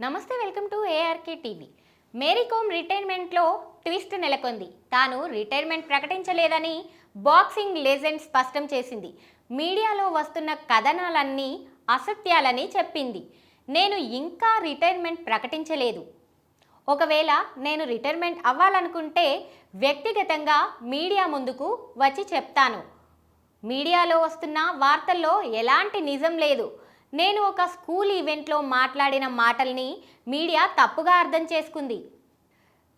నమస్తే welcome to ARK TV. Mary Kom రిటైర్మెంట్లో twist నెలకొంది. తాను రిటైర్మెంట్ ప్రకటించలేదని బాక్సింగ్ లెజెండ్ స్పష్టం చేసింది. మీడియాలో వస్తున్న కథనాలన్నీ అసత్యాలని చెప్పింది. నేను ఇంకా రిటైర్మెంట్ ప్రకటించలేదు. ఒకవేళ నేను రిటైర్మెంట్ అవ్వాలనుకుంటే వ్యక్తిగతంగా మీడియా ముందుకు వచ్చి చెప్తాను. మీడియాలో వస్తున్న వార్తల్లో ఎలాంటి నిజం లేదు. నేను ఒక స్కూల్ ఈవెంట్లో మాట్లాడిన మాటల్ని మీడియా తప్పుగా అర్థం చేసుకుంది.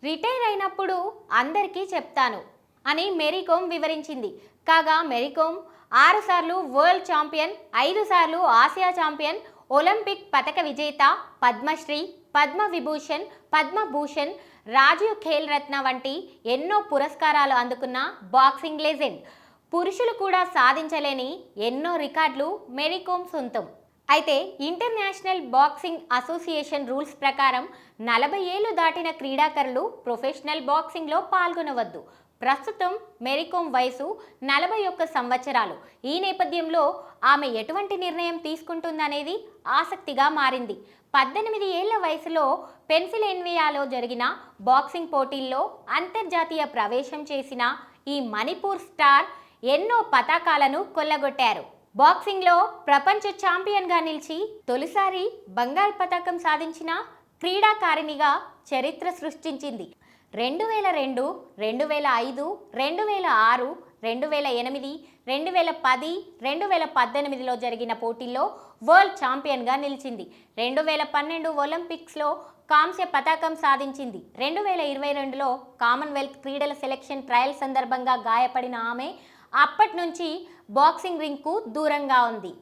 రిటైర్ అయినప్పుడు అందరికీ చెప్తాను అని మెరీకోమ్ వివరించింది. కాగా మెరీకోమ్ ఆరుసార్లు వరల్డ్ ఛాంపియన్ ఐదు సార్లు ఆసియా ఛాంపియన్ ఒలింపిక్ పతక విజేత పద్మశ్రీ పద్మ విభూషణ్ పద్మభూషణ్ రాజీవ్ ఖేల్ రత్న వంటి ఎన్నో పురస్కారాలు అందుకున్న బాక్సింగ్ లెజెండ్. పురుషులు కూడా సాధించలేని ఎన్నో రికార్డులు మెరీకోమ్ సొంతం. అయితే ఇంటర్నేషనల్ బాక్సింగ్ అసోసియేషన్ రూల్స్ ప్రకారం నలభై ఏళ్ళు దాటిన క్రీడాకారులు ప్రొఫెషనల్ బాక్సింగ్లో పాల్గొనవద్దు. ప్రస్తుతం మెరీకోమ్ వయసు నలభై ఒక్క సంవత్సరాలు. ఈ నేపథ్యంలో ఆమె ఎటువంటి నిర్ణయం తీసుకుంటుందనేది ఆసక్తిగా మారింది. పద్దెనిమిది ఏళ్ళ వయసులో పెన్సిల్వేనియాలో జరిగిన బాక్సింగ్ పోటీల్లో అంతర్జాతీయ ప్రవేశం చేసిన ఈ మణిపూర్ స్టార్ ఎన్నో పతాకాలను కొల్లగొట్టారు. బాక్సింగ్లో ప్రపంచ ఛాంపియన్గా నిలిచి తొలిసారి బంగారు పతాకం సాధించిన క్రీడాకారిణిగా చరిత్ర సృష్టించింది. రెండు వేల రెండు రెండు వేల ఐదు రెండు వేల ఆరు రెండు వేల ఎనిమిది రెండు వేల పది రెండు వేల పద్దెనిమిదిలో జరిగిన పోటీల్లో వరల్డ్ ఛాంపియన్గా నిలిచింది. రెండు వేల పన్నెండు ఒలింపిక్స్లో కాంస్య పతాకం సాధించింది. రెండు వేల ఇరవై రెండులో కామన్వెల్త్ క్రీడల సెలక్షన్ ట్రయల్ సందర్భంగా గాయపడిన ఆమె అప్పటి నుంచి బాక్సింగ్ రింగ్కు దూరంగా ఉంది.